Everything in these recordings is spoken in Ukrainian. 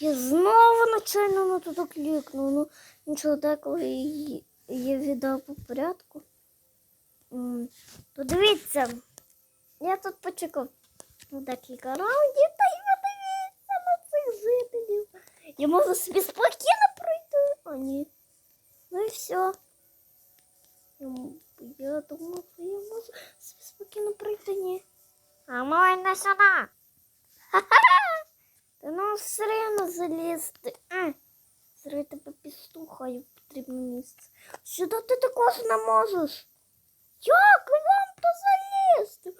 Я знову начально на туди клікнув. Ну, нічого і- я віддав по порядку. М, То дивіться, я тут почекав декілька раундів, та й подивіться на цих жителів. Я можу собі спокійно пройти. А ні. Ну і все. Я думав, що я можу собі спокійно пройти, ні. А йди сюди. Ха-ха! Та ну все рівно залізти. Зараз тебе підстухаю в потрібне місце. Сюди ти також не можеш. Як вам то залізти?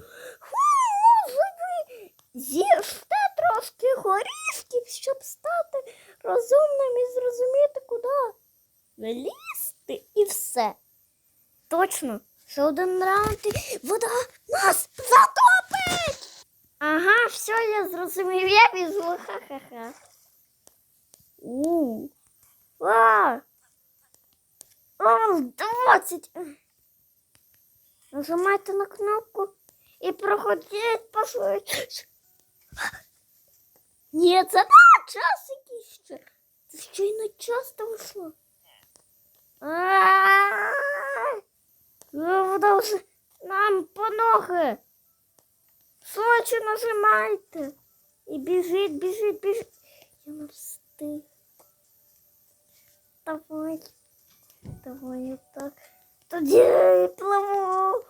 Ху, може ви з'їжте трошки горішків, щоб стати розумним і зрозуміти, куди вилізти і все. Точно, ще один раунд і вода нас затопить! Ага, все, я зрозумів, я біжу, ха-ха-ха. У. А! О, 20. Нажимайте на кнопку і проходіть пошвидше. Ні, це не час якийсь ще. Це щойно часто вийшло. А-а-а! Вода вже нам по ноги. Швидше нажимайте. І біжіть, біжіть, біжіть. Я не встиг. Давай. Давай я так. Тоді я пливу.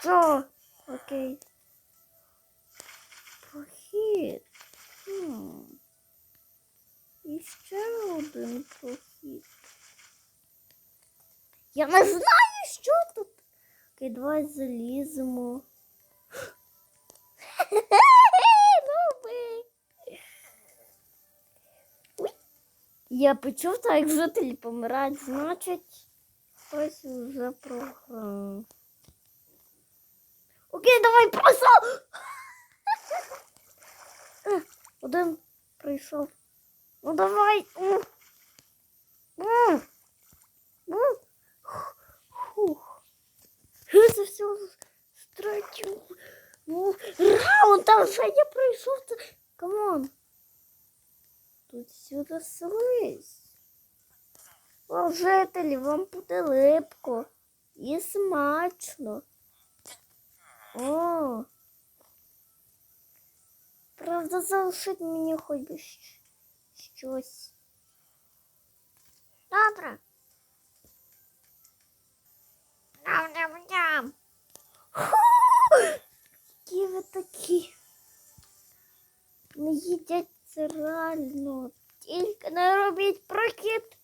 Що? Окей. Прохід. Хм. І ще один прохід. Я не знаю, що тут. Окей, давай заліземо. Ну. Я почув, так як жителі помирають, значить, хтось вже програв. Окей, давай просто. Один прийшов. Ну давай. раунд, там вже я пройшов. Це... Камон. Тут сюди слизь. О, жителі, вам буде липко і смачно. О. Правда, залишить мені хоч би щ- щось. Які? Не їдять це реально. Тільки не робіть прохід.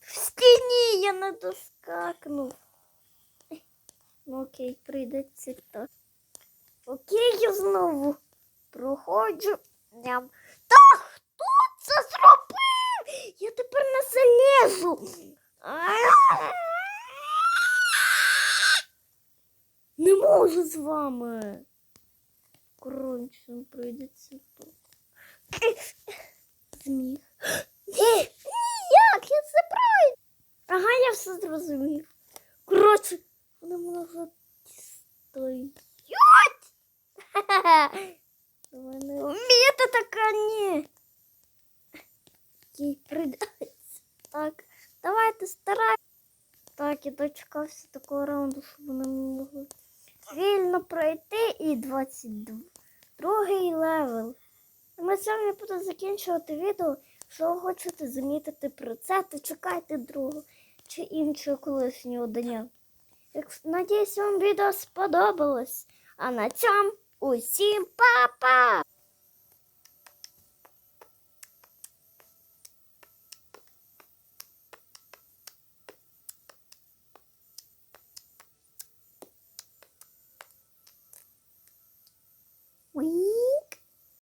В стіні я не доскакнув. Ну окей, прийдеться так. Окей, я знову проходжу. Ням. Та хто це зробив? Я тепер не залізу. Не можу з вами. Коротше, прийдеться тут. Зміг. Ні, ні, як я це пройду? Ага, я все зрозумів. Коротше, вони вже дістають. Ви не вмієте така ні. Їй прийдеться. Так, давайте старайтесь. Так, я дочекався такого раунду, щоб вони могли вільно пройти і 22 левел. Ми сьогодні буду закінчувати відео. Якщо ви хочете замітити про це, то чекайте другого чи іншого колишнього дня. Надіюсь, вам відео сподобалось. А на цьому усім па-па!